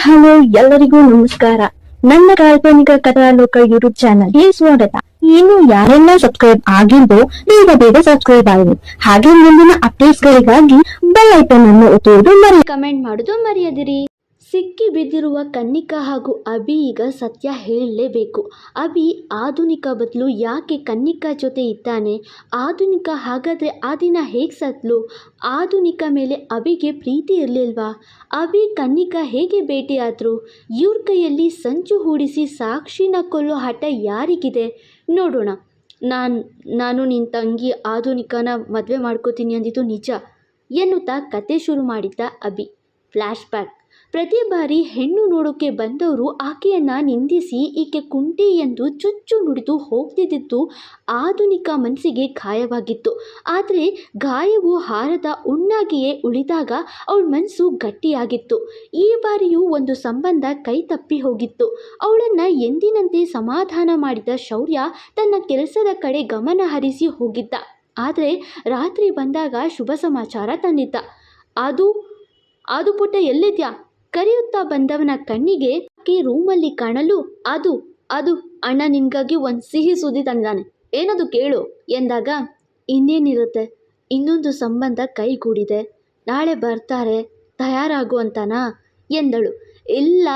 Hello, ಎಲ್ಲರಿಗೂ ನಮಸ್ಕಾರ. ನನ್ನ ಕಾಲ್ಪನಿಕ ಕಥಾಲೋಕ ಯೂಟ್ಯೂಬ್ ಚಾನಲ್ಗೆ ಸ್ವಾಗತ. ಇನ್ನು ಯಾರೆಲ್ಲ ಸಬ್ಸ್ಕ್ರೈಬ್ ಆಗಿದ್ದೋ ಬೇಗ ಬೇಗ ಸಬ್ಸ್ಕ್ರೈಬ್ ಆಗಿ ಹಾಗೆ ಮುಂದಿನ ಅಪ್ಡೇಟ್ಸ್ ಗಳಿಗಾಗಿ ಬೆಲ್ ಐಕನ್ ಅನ್ನು ಒತ್ತುವುದು ಮರಿ ಕಮೆಂಟ್ ಮಾಡುದು ಮರೆಯದಿರಿ. ಸಿಕ್ಕಿ ಬಿದ್ದಿರುವ ಕನ್ನಿಕಾ ಹಾಗೂ ಅಭಿ ಈಗ ಸತ್ಯ ಹೇಳಲೇಬೇಕು. ಅಭಿ ಆಧುನಿಕ ಬದಲು ಯಾಕೆ ಕನ್ನಿಕಾ ಜೊತೆ ಇದ್ದಾನೆ? ಆಧುನಿಕ ಹಾಗಾದರೆ ಆ ದಿನ ಹೇಗೆ ಸತ್ಲು ಆಧುನಿಕ ಮೇಲೆ ಅಭಿಗೆ ಪ್ರೀತಿ ಇರಲಿಲ್ವಾ? ಅಭಿ ಕನ್ನಿಕಾ ಹೇಗೆ ಭೇಟಿಯಾದರು ಇವ್ರ ಕೈಯಲ್ಲಿ ಸಂಚು ಹೂಡಿಸಿ ಸಾಕ್ಷಿನ ಕೊಲ್ಲೋ ಹಠ ಯಾರಿಗಿದೆ? ನೋಡೋಣ. ನಾನು ನಾನು ನಿನ್ನ ತಂಗಿ ಆಧುನಿಕನ ಮದುವೆ ಮಾಡ್ಕೋತೀನಿ ಅಂದಿದ್ದು ನಿಜ ಎನ್ನುತ್ತಾ ಕತೆ ಶುರು ಮಾಡಿದ್ದ ಅಭಿ. Flash back. ಪ್ರತಿ ಬಾರಿ ಹೆಣ್ಣು ನೋಡೋಕೆ ಬಂದವರು ಆಕೆಯನ್ನು ನಿಂದಿಸಿ ಈಕೆ ಕುಂಟಿ ಎಂದು ಚುಚ್ಚು ನುಡಿದು ಹೋಗ್ತಿದ್ದಿದ್ದು ಆಧುನಿಕ ಮನಸ್ಸಿಗೆ ಗಾಯವಾಗಿತ್ತು. ಆದರೆ ಗಾಯವು ಹಾರದ ಉಣ್ಣಾಗಿಯೇ ಉಳಿದಾಗ ಅವಳ ಮನಸ್ಸು ಗಟ್ಟಿಯಾಗಿತ್ತು. ಈ ಬಾರಿಯೂ ಒಂದು ಸಂಬಂಧ ಕೈ ತಪ್ಪಿ ಹೋಗಿತ್ತು. ಅವಳನ್ನು ಎಂದಿನಂತೆ ಸಮಾಧಾನ ಮಾಡಿದ ಶೌರ್ಯ ತನ್ನ ಕೆಲಸದ ಕಡೆ ಗಮನ ಹರಿಸಿ ಹೋಗಿದ್ದ. ಆದರೆ ರಾತ್ರಿ ಬಂದಾಗ ಶುಭ ಸಮಾಚಾರ ತಂದಿದ್ದ. ಅದು ಅದು ಪುಟ್ಟ ಎಲ್ಲಿದ್ಯಾ? ಕರೆಯುತ್ತಾ ಬಂದವನ ಕಣ್ಣಿಗೆ ಆಕೆ ರೂಮಲ್ಲಿ ಕಾಣಲು ಅದು ಅದು ಅಣ್ಣ ನಿನ್ಗಾಗಿ ಒಂದು ಸಿಹಿ ಸುದ್ದಿ ತಂದಾನೆ. ಏನದು ಕೇಳು ಎಂದಾಗ, ಇನ್ನೇನಿರುತ್ತೆ? ಇನ್ನೊಂದು ಸಂಬಂಧ ಕೈಗೂಡಿದೆ. ನಾಳೆ ಬರ್ತಾರೆ ತಯಾರಾಗು ಅಂತನಾ ಎಂದಳು. ಇಲ್ಲ,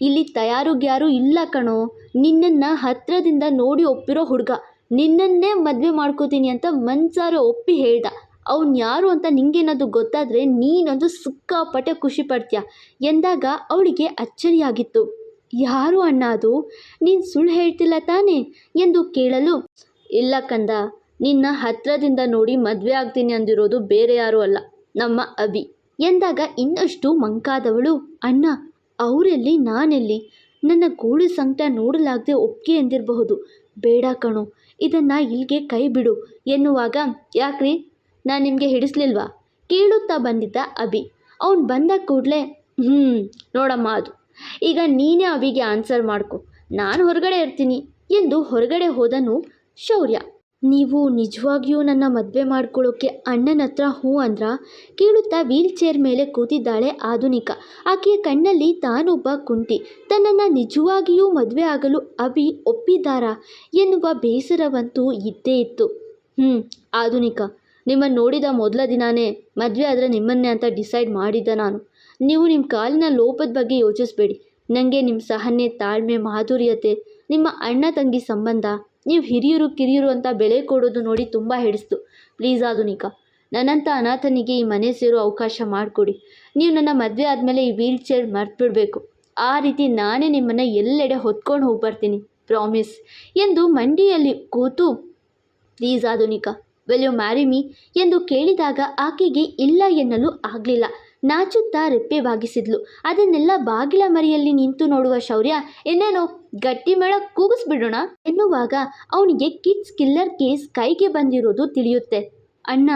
ಇಲ್ಲಿ ತಯಾರುಗ್ಯಾರು ಇಲ್ಲ ಕಣೋ. ನಿನ್ನನ್ನು ಹತ್ರದಿಂದ ನೋಡಿ ಒಪ್ಪಿರೋ ಹುಡುಗ. ನಿನ್ನನ್ನೇ ಮದುವೆ ಮಾಡ್ಕೋತೀನಿ ಅಂತ ಮನ್ಸಾರೆ ಒಪ್ಪಿ ಹೇಳ್ದ. ಅವ್ನು ಯಾರು ಅಂತ ನಿಂಗೇನಾದ್ರು ಗೊತ್ತಾದರೆ ನೀನೊಂದು ಸಿಕ್ಕಾಪಟ್ಟೆ ಖುಷಿ ಪಡ್ತೀಯ? ಎಂದಾಗ ಅವಳಿಗೆ ಅಚ್ಚರಿಯಾಗಿತ್ತು. ಯಾರು ಅಣ್ಣ ಅದು? ನೀನು ಸುಳ್ಳು ಹೇಳ್ತಿಲ್ಲ ತಾನೇ? ಎಂದು ಕೇಳಲು, ಇಲ್ಲ ಕಂದ, ನಿನ್ನ ಹತ್ರದಿಂದ ನೋಡಿ ಮದುವೆ ಆಗ್ತೀನಿ ಅಂದಿರೋದು ಬೇರೆ ಯಾರೂ ಅಲ್ಲ, ನಮ್ಮ ಅಭಿ. ಎಂದಾಗ ಇನ್ನಷ್ಟು ಮಂಕಾದವಳು, ಅಣ್ಣ, ಅವರೆಲ್ಲಿ, ನಾನೆಲ್ಲಿ? ನನ್ನ ಗೋಳು ಸಂಕಟ ನೋಡಲಾಗದೆ ಒಪ್ಪಿಗೆ ಎಂದಿರಬಹುದು. ಬೇಡ ಕಣೋ, ಇದನ್ನು ಇಲ್ಲಿಗೆ ಕೈ ಬಿಡು ಎನ್ನುವಾಗ, ಯಾಕ್ರಿ? ನಾನು ನಿಮಗೆ ಹಿಡಿಸ್ಲಿಲ್ವಾ? ಕೇಳುತ್ತಾ ಬಂದಿದ್ದ ಅಭಿ. ಅವನು ಬಂದ ಕೂಡಲೇ ಹ್ಞೂ ನೋಡಮ್ಮ ಅದು. ಈಗ ನೀನೇ ಅಭಿಗೆ ಆನ್ಸರ್ ಮಾಡ್ಕೊ. ನಾನು ಹೊರಗಡೆ ಇರ್ತೀನಿ. ಎಂದು ಹೊರಗಡೆ ಹೋದನು ಶೌರ್ಯ. ನೀವು ನಿಜವಾಗಿಯೂ ನನ್ನ ಮದುವೆ ಮಾಡ್ಕೊಳ್ಳೋಕ್ಕೆ ಅಣ್ಣನ ಹತ್ರ ಹೂ ಅಂದ್ರ? ಕೇಳುತ್ತಾ ವೀಲ್ ಚೇರ್ ಮೇಲೆ ಕೂತಿದ್ದಾಳೆ ಆಧುನಿಕ. ಆಕೆಯ ಕಣ್ಣಲ್ಲಿ ತಾನೊಬ್ಬ ಕುಂಟಿ ತನ್ನನ್ನು ನಿಜವಾಗಿಯೂ ಮದುವೆ ಆಗಲು ಅಭಿ ಒಪ್ಪಿದ್ದಾರಾ ಎನ್ನುವ ಬೇಸರವಂತೂ ಇದ್ದೇ ಇತ್ತು. ಹ್ಞೂ ಆಧುನಿಕ. ನಿಮ್ಮನ್ನು ನೋಡಿದ ಮೊದಲ ದಿನವೇ ಮದುವೆ ಆದರೆ ನಿಮ್ಮನ್ನೇ ಅಂತ ಡಿಸೈಡ್ ಮಾಡಿದ್ದ ನಾನು. ನೀವು ನಿಮ್ಮ ಕಾಲಿನ ಲೋಪದ ಬಗ್ಗೆ ಯೋಚಿಸಬೇಡಿ. ನನಗೆ ನಿಮ್ಮ ಸಹನೆ, ತಾಳ್ಮೆ, ಮಾಧುರ್ಯತೆ, ನಿಮ್ಮ ಅಣ್ಣ ತಂಗಿ ಸಂಬಂಧ, ನೀವು ಹಿರಿಯರು, ಕಿರಿಯರು ಅಂತ ಬೆಲೆ ಕೊಡೋದು ನೋಡಿ ತುಂಬ ಹಿಡಿಸ್ತು. ಪ್ಲೀಸ್ ಆಧುನಿಕ ನನ್ನಂಥ ಅನಾಥನಿಗೆ ಈ ಮನೆ ಸೇರೋ ಅವಕಾಶ ಮಾಡಿಕೊಡಿ. ನೀವು ನನ್ನ ಮದುವೆ ಆದಮೇಲೆ ಈ ವೀಲ್ ಚೇರ್ ಮರ್ತುಬಿಡ್ಬೇಕು. ಆ ರೀತಿ ನಾನೇ ನಿಮ್ಮನ್ನು ಎಲ್ಲೆಡೆ ಹೊತ್ಕೊಂಡು ಹೋಗಿ ಬರ್ತೀನಿ ಪ್ರಾಮಿಸ್. ಎಂದು ಮಂಡಿಯಲ್ಲಿ ಕೂತು, ಪ್ಲೀಸ್ ಆಧುನಿಕ ವೆಲ್ ಯು ಮ್ಯಾರಿ ಮೀ ಎಂದು ಕೇಳಿದಾಗ ಆಕೆಗೆ ಇಲ್ಲ ಎನ್ನಲು ಆಗಲಿಲ್ಲ. ನಾಚುತ್ತಾ ರೆಪ್ಪೆ ಬಾಗಿಸಿದ್ಲು. ಅದನ್ನೆಲ್ಲ ಬಾಗಿಲ ಮರಿಯಲ್ಲಿ ನಿಂತು ನೋಡುವ ಶೌರ್ಯ ಏನೇನೋ ಗಟ್ಟಿ ಮೇಳ ಕೂಗಿಸ್ಬಿಡೋಣ ಎನ್ನುವಾಗ ಅವನಿಗೆ ಕಿಡ್ಸ್ ಕಿಲ್ಲರ್ ಕೇಸ್ ಕೈಗೆ ಬಂದಿರೋದು ತಿಳಿಯುತ್ತೆ. ಅಣ್ಣ,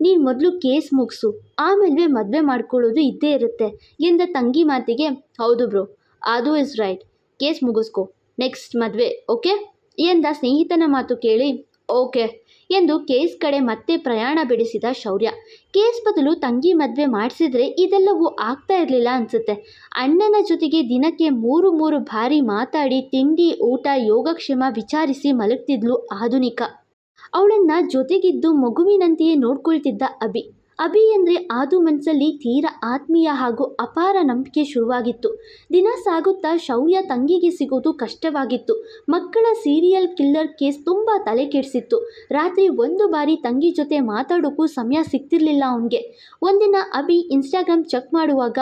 ನೀನು ಮೊದಲು ಕೇಸ್ ಮುಗಿಸು ಆಮೇಲೆ ಮದುವೆ ಮಾಡ್ಕೊಳ್ಳೋದು ಇದ್ದೇ ಇರುತ್ತೆ ಎಂದ ತಂಗಿ ಮಾತಿಗೆ, ಹೌದು ಬ್ರೋ, ಅದು ಇಸ್ ರೈಟ್, ಕೇಸ್ ಮುಗಿಸ್ಕೊ, ನೆಕ್ಸ್ಟ್ ಮದುವೆ, ಓಕೆ? ಎಂದ ಸ್ನೇಹಿತನ ಮಾತು ಕೇಳಿ, ಓಕೆ ಎಂದು ಕೇಸ್ ಕಡೆ ಮತ್ತೆ ಪ್ರಯಾಣ ಬೆಳೆಸಿದ ಶೌರ್ಯ. ಕೇಸ್ ಬದಲು ತಂಗಿ ಮದುವೆ ಮಾಡಿಸಿದ್ರೆ ಇದೆಲ್ಲವೂ ಆಗ್ತಾ ಇರಲಿಲ್ಲ ಅನಿಸುತ್ತೆ. ಅಣ್ಣನ ಜೊತೆಗೆ ದಿನಕ್ಕೆ ಮೂರು ಮೂರು ಬಾರಿ ಮಾತಾಡಿ ತಿಂಡಿ, ಊಟ, ಯೋಗಕ್ಷೇಮ ವಿಚಾರಿಸಿ ಮಲಗ್ತಿದ್ಲು ಆಧುನಿಕ. ಅವಳನ್ನ ಜೊತೆಗಿದ್ದು ಮಗುವಿನಂತೆಯೇ ನೋಡ್ಕೊಳ್ತಿದ್ದ ಅಭಿ. ಅಭಿ ಅಂದರೆ ಆದು ಮನಸ್ಸಲ್ಲಿ ತೀರ ಆತ್ಮೀಯ ಹಾಗೂ ಅಪಾರ ನಂಬಿಕೆ ಶುರುವಾಗಿತ್ತು. ದಿನ ಸಾಗುತ್ತಾ ಶೌರ್ಯ ತಂಗಿಗೆ ಸಿಗೋದು ಕಷ್ಟವಾಗಿತ್ತು. ಮಕ್ಕಳ ಸೀರಿಯಲ್ ಕಿಲ್ಲರ್ ಕೇಸ್ ತುಂಬ ತಲೆ ಕೆಡಿಸಿತ್ತು. ರಾತ್ರಿ ಒಂದು ಬಾರಿ ತಂಗಿ ಜೊತೆ ಮಾತಾಡೋಕ್ಕೂ ಸಮಯ ಸಿಗ್ತಿರ್ಲಿಲ್ಲ ಅವನಿಗೆ. ಒಂದಿನ ಅಭಿ ಇನ್ಸ್ಟಾಗ್ರಾಮ್ ಚೆಕ್ ಮಾಡುವಾಗ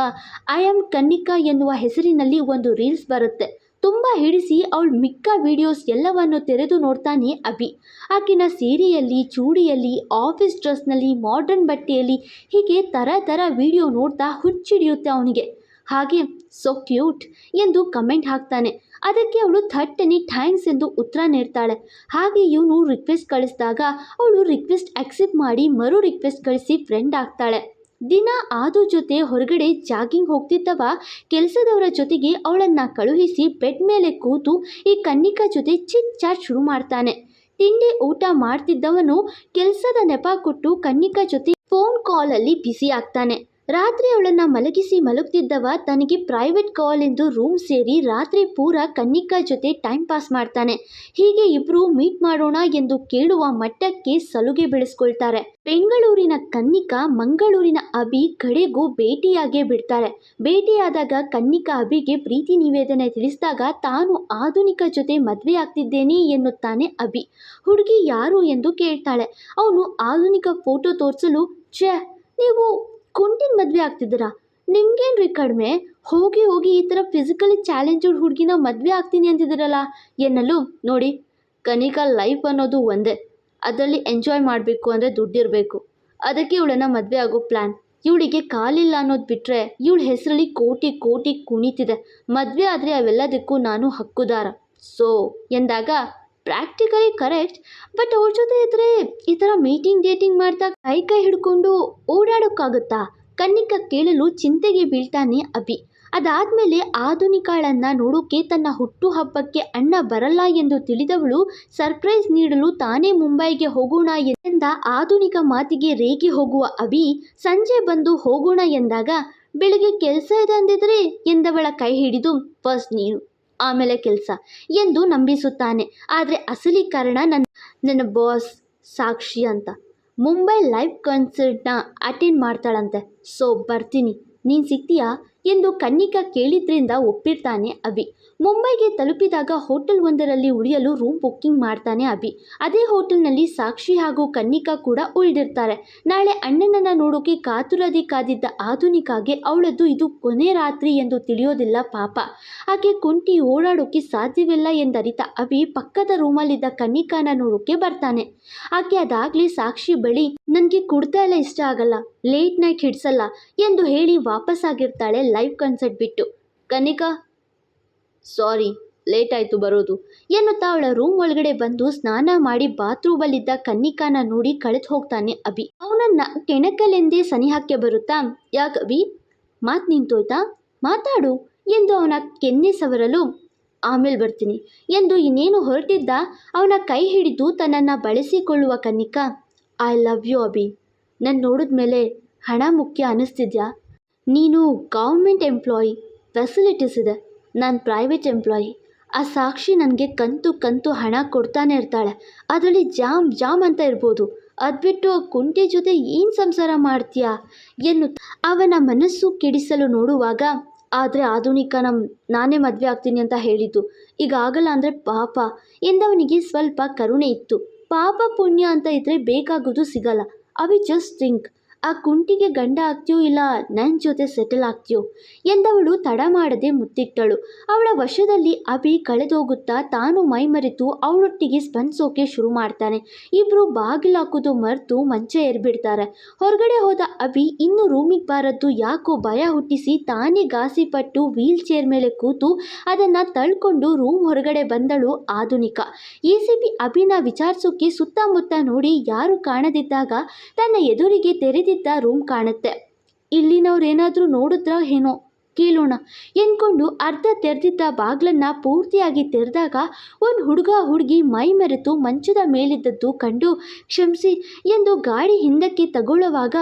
ಐ ಆಮ್ ಕನ್ನಿಕಾ ಎನ್ನುವ ಹೆಸರಿನಲ್ಲಿ ಒಂದು ರೀಲ್ಸ್ ಬರುತ್ತೆ. ತುಂಬ ಹಿಡಿಸಿ ಅವಳು ಮಿಕ್ಕ ವಿಡಿಯೋಸ್ ಎಲ್ಲವನ್ನು ತೆರೆದು ನೋಡ್ತಾನೆ ಅಭಿ. ಆಕಿನ ಸೀರೆಯಲ್ಲಿ, ಚೂಡಿಯಲ್ಲಿ ಆಫೀಸ್ ಡ್ರೆಸ್ನಲ್ಲಿ ಮಾಡ್ರನ್ ಬಟ್ಟೆಯಲ್ಲಿ ಹೀಗೆ ಥರ ಥರ ವಿಡಿಯೋ ನೋಡ್ತಾ ಹುಚ್ಚಿಡಿಯುತ್ತೆ ಅವನಿಗೆ. ಹಾಗೆ ಸೊ ಕ್ಯೂಟ್ ಎಂದು ಕಮೆಂಟ್ ಹಾಕ್ತಾನೆ. ಅದಕ್ಕೆ ಅವಳು ಥಟ್ಟನೆ ಥ್ಯಾಂಕ್ಸ್ ಎಂದು ಉತ್ತರ ನೀಡ್ತಾಳೆ. ಹಾಗೆ ಇವನು ರಿಕ್ವೆಸ್ಟ್ ಕಳಿಸಿದಾಗ ಅವಳು ರಿಕ್ವೆಸ್ಟ್ ಅಕ್ಸೆಪ್ಟ್ ಮಾಡಿ ಮರು ರಿಕ್ವೆಸ್ಟ್ ಕಳಿಸಿ ಫ್ರೆಂಡ್ ಆಗ್ತಾಳೆ. ದಿನ ಆದು ಜೊತೆ ಹೊರಗಡೆ ಜಾಗಿಂಗ್ ಹೋಗ್ತಿದ್ದವ, ಕೆಲಸದವರ ಜೊತೆಗೆ ಅವಳನ್ನ ಕಳುಹಿಸಿ ಬೆಡ್ ಮೇಲೆ ಕೂತು ಈ ಕನ್ನಿಕಾ ಜೊತೆ ಚಿಟ್ ಚಾಟ್ ಶುರು ಮಾಡ್ತಾನೆ. ತಿಂಡಿ ಊಟ ಮಾಡ್ತಿದ್ದವನು ಕೆಲಸದ ನೆಪ ಕೊಟ್ಟು ಕನ್ನಿಕಾ ಜೊತೆ ಫೋನ್ ಕಾಲಲ್ಲಿ ಬ್ಯುಸಿ ಆಗ್ತಾನೆ. ರಾತ್ರಿ ಅವಳನ್ನ ಮಲಗಿಸಿ ಮಲಗ್ತಿದ್ದವ ತನಗೆ ಪ್ರೈವೇಟ್ ಕಾಲ್ ಎಂದು ರೂಮ್ ಸೇರಿ ರಾತ್ರಿ ಪೂರ ಕನ್ನಿಕಾ ಜೊತೆ ಟೈಮ್ ಪಾಸ್ ಮಾಡ್ತಾನೆ. ಹೀಗೆ ಇಬ್ರು ಮೀಟ್ ಮಾಡೋಣ ಎಂದು ಕೇಳುವ ಮಟ್ಟಕ್ಕೆ ಸಲುಗೆ ಬೆಳೆಸ್ಕೊಳ್ತಾರೆ. ಬೆಂಗಳೂರಿನ ಕನ್ನಿಕಾ, ಮಂಗಳೂರಿನ ಅಭಿ ಕಡೆಗೂ ಭೇಟಿಯಾಗೇ ಬಿಡ್ತಾರೆ. ಭೇಟಿಯಾದಾಗ ಕನ್ನಿಕಾ ಅಭಿಗೆ ಪ್ರೀತಿ ನಿವೇದನೆ ತಿಳಿಸಿದಾಗ ತಾನು ಆಧುನಿಕ ಜೊತೆ ಮದುವೆ ಆಗ್ತಿದ್ದೇನೆ ಎನ್ನುತ್ತಾನೆ ಅಭಿ. ಹುಡುಗಿ ಯಾರು ಎಂದು ಕೇಳ್ತಾಳೆ. ಅವನು ಆಧುನಿಕ ಫೋಟೋ ತೋರಿಸಲು, ಛ, ನೀವು ಕುಂಟಿನ ಮದುವೆ ಆಗ್ತಿದ್ದೀರಾ? ನಿಮ್ಗೇನ್ರಿ ಕಡಿಮೆ? ಹೋಗಿ ಹೋಗಿ ಈ ಥರ ಫಿಸಿಕಲಿ ಚಾಲೆಂಜಡ್ ಹುಡುಗಿನ ಮದುವೆ ಆಗ್ತೀನಿ ಅಂತಿದ್ದೀರಲ್ಲ? ಏನಲ್ಲೂ ನೋಡಿ, ಕನಿಕಾ ಲೈಫ್ ಅನ್ನೋದು ಒಂದೇ. ಅದರಲ್ಲಿ ಎಂಜಾಯ್ ಮಾಡಬೇಕು ಅಂದರೆ ದುಡ್ಡಿರಬೇಕು. ಅದಕ್ಕೆ ಇವಳನ್ನು ಮದುವೆ ಆಗೋ ಪ್ಲ್ಯಾನ್ ಇವಳಿಗೆ ಕಾಲಿಲ್ಲ ಅನ್ನೋದು ಬಿಟ್ಟರೆ ಇವಳ ಹೆಸರಲ್ಲಿ ಕೋಟಿ ಕೋಟಿ ಕುಣಿತಿದೆ. ಮದುವೆ ಆದರೆ ಅವೆಲ್ಲದಕ್ಕೂ ನಾನು ಹಕ್ಕುದಾರ. ಸೊ ಎಂದಾಗ ಪ್ರಾಕ್ಟಿಕಲಿ ಕರೆಕ್ಟ್ ಬಟ್ ಅವ್ರ ಜೊತೆ ಇದ್ರೆ ಈ ಥರ ಮೀಟಿಂಗ್ ಡೇಟಿಂಗ್ ಮಾಡ್ತಾ ಕೈ ಕೈ ಹಿಡ್ಕೊಂಡು ಓಡಾಡೋಕ್ಕಾಗುತ್ತಾ? ಕನ್ನಿಕ ಕೇಳಲು ಚಿಂತೆಗೆ ಬೀಳ್ತಾನೆ ಅಭಿ. ಅದಾದಮೇಲೆ ಆಧುನಿಕಾಳನ್ನು ನೋಡೋಕೆ ತನ್ನ ಹುಟ್ಟುಹಬ್ಬಕ್ಕೆ ಅಣ್ಣ ಬರಲ್ಲ ಎಂದು ತಿಳಿದವಳು ಸರ್ಪ್ರೈಸ್ ನೀಡಲು ತಾನೇ ಮುಂಬೈಗೆ ಹೋಗೋಣ ಎಂದ ಆಧುನಿಕ ಮಾತಿಗೆ ರೇಗಿ ಹೋಗುವ ಅಭಿ ಸಂಜೆ ಬಂದು ಹೋಗೋಣ ಎಂದಾಗ, ಬೆಳಿಗ್ಗೆ ಕೆಲಸ ಇದೆ ಅಂದಿದ್ರೆ, ಎಂದವಳ ಕೈ ಹಿಡಿದು ಫಸ್ಟ್ ನೀನು. ಆಮೇಲೆ ಕೆಲಸ ಎಂದು ನಂಬಿಸುತ್ತಾನೆ. ಆದರೆ ಅಸಲಿ ಕಾರಣ ನನ್ನ ನನ್ನ ಬಾಸ್ ಸಾಕ್ಷಿ ಅಂತ. ಮುಂಬೈ ಲೈವ್ ಕನ್ಸರ್ಟ್ನ ಅಟೆಂಡ್ ಮಾಡ್ತಾಳಂತೆ. ಸೊ ಬರ್ತೀನಿ. ನೀನು ಸಿಗ್ತೀಯಾ? ಎಂದು ಕನ್ನಿಕಾ ಕೇಳಿದ್ರಿಂದ ಒಪ್ಪಿರ್ತಾನೆ ಅಭಿ. ಮುಂಬೈಗೆ ತಲುಪಿದಾಗ ಹೋಟೆಲ್ ಒಂದರಲ್ಲಿ ಉಳಿಯಲು ರೂಮ್ ಬುಕ್ಕಿಂಗ್ ಮಾಡ್ತಾನೆ ಅಭಿ. ಅದೇ ಹೋಟೆಲ್ನಲ್ಲಿ ಸಾಕ್ಷಿ ಹಾಗೂ ಕನ್ನಿಕಾ ಕೂಡ ಉಳಿದಿರ್ತಾರೆ. ನಾಳೆ ಅಣ್ಣನನ್ನು ನೋಡೋಕೆ ಕಾತುರದಿ ಕಾದಿದ್ದ ಆಧುನಿಕಾಗೆ ಅವಳದ್ದು ಇದು ಕೊನೆ ರಾತ್ರಿ ಎಂದು ತಿಳಿಯೋದಿಲ್ಲ ಪಾಪ. ಆಕೆ ಕುಂಟಿ ಓಡಾಡೋಕೆ ಸಾಧ್ಯವಿಲ್ಲ ಎಂದರಿತ ಅಭಿ ಪಕ್ಕದ ರೂಮಲ್ಲಿದ್ದ ಕನ್ನಿಕಾನ ನೋಡೋಕೆ ಬರ್ತಾನೆ. ಆಕೆ ಅದಾಗಲೇ ಸಾಕ್ಷಿ ಬಳಿ, ನನಗೆ ಕುಡ್ತಾ ಎಲ್ಲ ಇಷ್ಟ ಆಗಲ್ಲ ಲೇಟ್ ನೈಟ್ ಹಿಡ್ಸಲ್ಲ ಎಂದು ಹೇಳಿ ವಾಪಸ್ಸಾಗಿರ್ತಾಳೆ ಲೈವ್ ಕನ್ಸರ್ಟ್ ಬಿಟ್ಟು. ಕನಿಕಾ ಸಾರಿ ಲೇಟ್ ಆಯಿತು ಬರೋದು. ಎನ್ನುತ್ತಾ ಅವಳ ರೂಮ್ ಒಳಗಡೆ ಬಂದು ಸ್ನಾನ ಮಾಡಿ ಬಾತ್ರೂಮಲ್ಲಿದ್ದ ಕನ್ನಿಕಾನ ನೋಡಿ ಕಳೆದು ಹೋಗ್ತಾನೆ ಅಭಿ. ಅವನನ್ನ ಕೆಣಕಲೆಂದೇ ಸನಿಹಕ್ಕೆ ಬರುತ್ತಾ? ಯಾಕೆ ಅಭಿ? ಮಾತು ನಿಂತೋಯ್ತಾ? ಮಾತಾಡು ಎಂದು ಅವನ ಕೆನ್ನೆ ಸವರಲು. ಆಮೇಲೆ ಬರ್ತೀನಿ ಎಂದು ಇನ್ನೇನು ಹೊರಟಿದ್ದ ಅವನ ಕೈ ಹಿಡಿದು ತನ್ನನ್ನು ಬಳಸಿಕೊಳ್ಳುವ Kannika I love you Abhi. ನಾನು ನೋಡಿದ್ಮೇಲೆ ಹಣ ಮುಖ್ಯ ಅನ್ನಿಸ್ತಿದ್ಯಾ ನೀನು ಗೌರ್ಮೆಂಟ್ ಎಂಪ್ಲಾಯಿ ಫೆಸಿಲಿಟೀಸ್ ಇದೆ. ನಾನು ಪ್ರೈವೇಟ್ ಎಂಪ್ಲಾಯಿ ಆ ಸಾಕ್ಷಿ ನನಗೆ ಕಂತು ಕಂತು ಹಣ ಕೊಡ್ತಾನೆ ಇರ್ತಾಳೆ. ಅದರಲ್ಲಿ ಜಾಮ್ ಜಾಮ್ ಅಂತ ಇರ್ಬೋದು. ಅದು ಬಿಟ್ಟು ಕುಂಟೆ ಜೊತೆ ಏನು ಸಂಸಾರ ಮಾಡ್ತೀಯಾ? ಎನ್ನು ಅವನ ಮನಸ್ಸು ಕೆಡಿಸಲು ನೋಡುವಾಗ, ಆದರೆ ಆಧುನಿಕ ನಮ್ಮ ನಾನೇ ಮದುವೆ ಆಗ್ತೀನಿ ಅಂತ ಹೇಳಿದ್ದು. ಈಗ ಆಗಲ್ಲ ಅಂದರೆ ಪಾಪ. ಎಂದವನಿಗೆ ಸ್ವಲ್ಪ ಕರುಣೆ ಇತ್ತು. ಪಾಪ ಪುಣ್ಯ ಅಂತ ಇದ್ದರೆ ಬೇಕಾಗೋದು ಸಿಗಲ್ಲ. ಅವಿ ಜಸ್ಟ್ ಥಿಂಕ್ ಆ ಕುಂಟಿಗೆ ಗಂಡ ಆಗ್ತೀಯೋ ಇಲ್ಲ ನನ್ನ ಜೊತೆ ಸೆಟಲ್ ಆಗ್ತೀಯೋ ಎಂದವಳು ತಡ ಮಾಡದೆ ಮುತ್ತಿಟ್ಟಳು. ಅವಳ ವಶದಲ್ಲಿ ಅಭಿ ಕಳೆದೋಗುತ್ತಾ ತಾನು ಮೈಮರೆತು ಅವಳೊಟ್ಟಿಗೆ ಸ್ಪಂದಿಸೋಕೆ ಶುರು ಮಾಡ್ತಾನೆ. ಇಬ್ಬರು ಬಾಗಿಲು ಹಾಕೋದು ಮರೆತು ಮಂಚ ಏರ್ಬಿಡ್ತಾರೆ. ಹೊರಗಡೆ ಹೋದ ಅಭಿ ಇನ್ನು ರೂಮಿಗೆ ಬಾರದ್ದು ಯಾಕೋ ಭಯ ಹುಟ್ಟಿಸಿ ತಾನೇ ಗಾಸಿಪಟ್ಟು ವೀಲ್ ಚೇರ್ ಮೇಲೆ ಕೂತು ಅದನ್ನು ತಳ್ಕೊಂಡು ರೂಮ್ ಹೊರಗಡೆ ಬಂದಳು ಆಧುನಿಕ. ಎ ಸಿ ಬಿ ಅಭಿನ ವಿಚಾರಿಸೋಕೆ ಸುತ್ತಮುತ್ತ ನೋಡಿ ಯಾರು ಕಾಣದಿದ್ದಾಗ ತನ್ನ ಎದುರಿಗೆ ತೆರೆದಿದ್ದ ರೂಮ್ ಕಾಣುತ್ತೆ. ಇಲ್ಲಿನವ್ರೇನಾದರೂ ನೋಡಿದ್ರಾ ಏನೋ? ಕೇಳೋಣ. ಎಂದ್ಕೊಂಡು ಅರ್ಧ ತೆರೆದಿದ್ದ ಬಾಗ್ಲನ್ನ ಪೂರ್ತಿಯಾಗಿ ತೆರೆದಾಗ ಒಂದು ಹುಡುಗ ಹುಡುಗಿ ಮೈ ಮರೆತು ಮಂಚದ ಮೇಲಿದ್ದದ್ದು ಕಂಡು ಕ್ಷಮಿಸಿ ಎಂದು ಗಾಡಿ ಹಿಂದಕ್ಕೆ ತಗೊಳ್ಳುವಾಗ,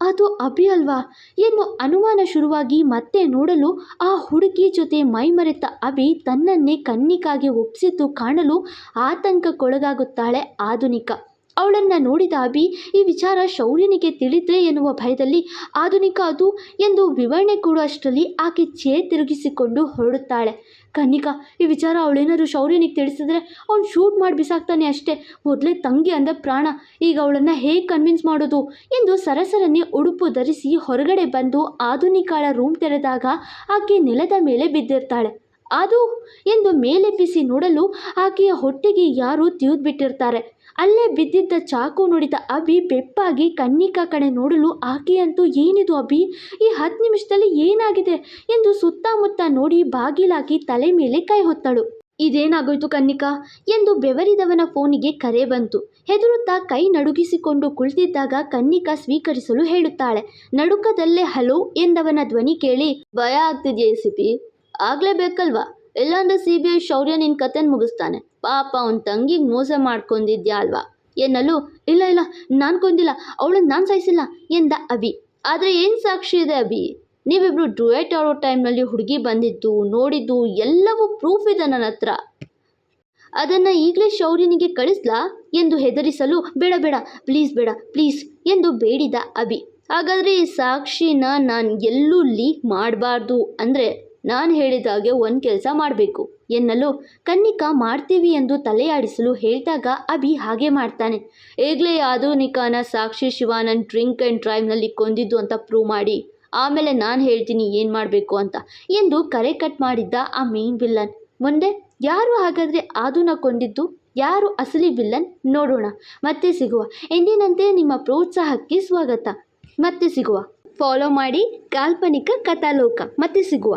ಅದು ಅಭಿ ಅಲ್ವಾ? ಎನ್ನು ಅನುಮಾನ ಶುರುವಾಗಿ ಮತ್ತೆ ನೋಡಲು ಆ ಹುಡುಗಿ ಜೊತೆ ಮೈಮರೆತ ಅಭಿ ತನ್ನನ್ನೇ ಕನ್ನಿಕಾಗಿ ಒಪ್ಪಿಸಿದ್ದು ಕಾಣಲು ಆತಂಕಕ್ಕೊಳಗಾಗುತ್ತಾಳೆ ಆಧುನಿಕ. ಅವಳನ್ನು ನೋಡಿದ ಅಭಿ, ಈ ವಿಚಾರ ಶೌರ್ಯನಿಗೆ ತಿಳಿದ್ರೆ ಎನ್ನುವ ಭಯದಲ್ಲಿ, ಆಧುನಿಕ ಅದು ಎಂದು ವಿವರಣೆ ಕೊಡುವಷ್ಟರಲ್ಲಿ ಆಕೆ ಚೇ ತಿರುಗಿಸಿಕೊಂಡು ಹೊರಡುತ್ತಾಳೆ. ಕನ್ನಿಕಾ, ಈ ವಿಚಾರ ಅವಳೇನಾದರೂ ಶೌರ್ಯನಿಗೆ ತಿಳಿಸಿದ್ರೆ ಅವ್ನು ಶೂಟ್ ಮಾಡಿ ಬಿಸಾಕ್ತಾನೆ ಅಷ್ಟೇ. ಮೊದಲೇ ತಂಗಿ ಅಂದ ಪ್ರಾಣ. ಈಗ ಅವಳನ್ನು ಹೇಗೆ ಕನ್ವಿನ್ಸ್ ಮಾಡೋದು? ಎಂದು ಸರಸರನ್ನೇ ಉಡುಪು ಧರಿಸಿ ಹೊರಗಡೆ ಬಂದು ಆಧುನಿಕಾಳ ರೂಮ್ ತೆರೆದಾಗ ಆಕೆ ನೆಲದ ಮೇಲೆ ಬಿದ್ದಿರ್ತಾಳೆ. ಅದು? ಎಂದು ಮೇಲೆಬ್ಬಿಸಿ ನೋಡಲು ಆಕೆಯ ಹೊಟ್ಟೆಗೆ ಯಾರೋ ತಿವಿದ್ಬಿಟ್ಟಿರ್ತಾರೆ ಅಲ್ಲೇ ಬಿದ್ದಿದ್ದ ಚಾಕು ನೋಡಿದ ಅಭಿ ಬೆಪ್ಪಾಗಿ ಕನ್ನಿಕಾ ಕಡೆ ನೋಡಲು ಆಕೆಯಂತೂ ಏನಿದು ಅಭಿ? ಈ ಹತ್ತು ನಿಮಿಷದಲ್ಲಿ ಏನಾಗಿದೆ? ಎಂದು ಸುತ್ತಮುತ್ತ ನೋಡಿ ಬಾಗಿಲಾಗಿ ತಲೆ ಮೇಲೆ ಕೈ ಹೊತ್ತಳು. ಇದೇನಾಗೋಯ್ತು ಕನ್ನಿಕಾ? ಎಂದು ಬೆವರಿದವನ ಫೋನಿಗೆ ಕರೆ ಬಂತು. ಹೆದರುತ್ತಾ ಕೈ ನಡುಗಿಸಿಕೊಂಡು ಕುಳಿತಿದ್ದಾಗ ಕನ್ನಿಕಾ ಸ್ವೀಕರಿಸಲು ಹೇಳುತ್ತಾಳೆ. ನಡುಕದಲ್ಲೇ, ಹಲೋ ಎಂದವನ ಧ್ವನಿ ಕೇಳಿ, ಭಯ ಆಗ್ತಿದೆಯೇ ಸಿಪಿ? ಆಗ್ಲೇಬೇಕಲ್ವಾ? ಇಲ್ಲಾಂದ್ರೆ ಸಿ ಬಿ ಐ ಶೌರ್ಯ ನಿನ್ನ ಕತೆನ ಮುಗಿಸ್ತಾನೆ. ಪಾಪ ಅವನ ತಂಗಿಗೆ ಮೋಸ ಮಾಡ್ಕೊಂಡಿದ್ಯಾ ಅಲ್ವಾ? ಏನಲ್ಲು ಇಲ್ಲ ಇಲ್ಲ, ನಾನು ಕೊಂದಿಲ್ಲ, ಅವಳನ್ನು ನಾನು ಸಾಯಿಸಿಲ್ಲ, ಎಂದ ಅಭಿ. ಆದರೆ ಏನು ಸಾಕ್ಷಿ ಇದೆ ಅಭಿ? ನೀವಿಬ್ರು ಡುಯೆಟ್ ಆಡೋ ಟೈಮ್ನಲ್ಲಿ ಹುಡುಗಿ ಬಂದಿದ್ದು, ನೋಡಿದ್ದು, ಎಲ್ಲವೂ ಪ್ರೂಫ್ ಇದೆ ನನ್ನ ಹತ್ರ. ಅದನ್ನು ಈಗಲೇ ಶೌರ್ಯನಿಗೆ ಕಳಿಸ್ಲಾ? ಎಂದು ಹೆದರಿಸಲು, ಬೇಡ ಬೇಡ, ಪ್ಲೀಸ್ ಬೇಡ, ಪ್ಲೀಸ್, ಎಂದು ಬೇಡಿದ ಅಭಿ. ಹಾಗಾದರೆ ಈ ಸಾಕ್ಷಿನ ನಾನು ಎಲ್ಲೂ ಲೀಕ್ ಮಾಡಬಾರ್ದು ಅಂದರೆ ನಾನು ಹೇಳಿದ ಹಾಗೆ ಒಂದು ಕೆಲಸ ಮಾಡಬೇಕು. ಎನ್ನಲು, ಕನ್ನಿಕಾ ಮಾಡ್ತೀವಿ ಎಂದು ತಲೆಯಾಡಿಸಲು ಹೇಳಿದಾಗ ಅಭಿ ಹಾಗೆ ಮಾಡ್ತಾನೆ. ಈಗಲೇ ಆಧುನಿಕನ ಸಾಕ್ಷಿ ಶಿವಾನಂದ್ ಡ್ರಿಂಕ್ ಆ್ಯಂಡ್ ಡ್ರೈವ್ನಲ್ಲಿ ಕೊಂದಿದ್ದು ಅಂತ ಪ್ರೂವ್ ಮಾಡಿ. ಆಮೇಲೆ ನಾನು ಹೇಳ್ತೀನಿ ಏನು ಮಾಡಬೇಕು ಅಂತ ಎಂದು ಕರೆ ಕಟ್ ಮಾಡಿದ್ದ ಆ ಮೇನ್ ವಿಲ್ಲನ್ ಮುಂದೆ, ಯಾರು ಹಾಗಾದರೆ ಆದುನ ಕೊಂಡಿದ್ದು ಯಾರು ಅಸಲಿ ವಿಲ್ಲನ್ ನೋಡೋಣ. ಮತ್ತೆ ಸಿಗುವ. ಎಂದಿನಂತೆ ನಿಮ್ಮ ಪ್ರೋತ್ಸಾಹಕ್ಕೆ ಸ್ವಾಗತ. ಮತ್ತೆ ಸಿಗುವ. ಫಾಲೋ ಮಾಡಿ ಕಾಲ್ಪನಿಕ ಕಥಾಲೋಕ. ಮತ್ತೆ ಸಿಗುವ.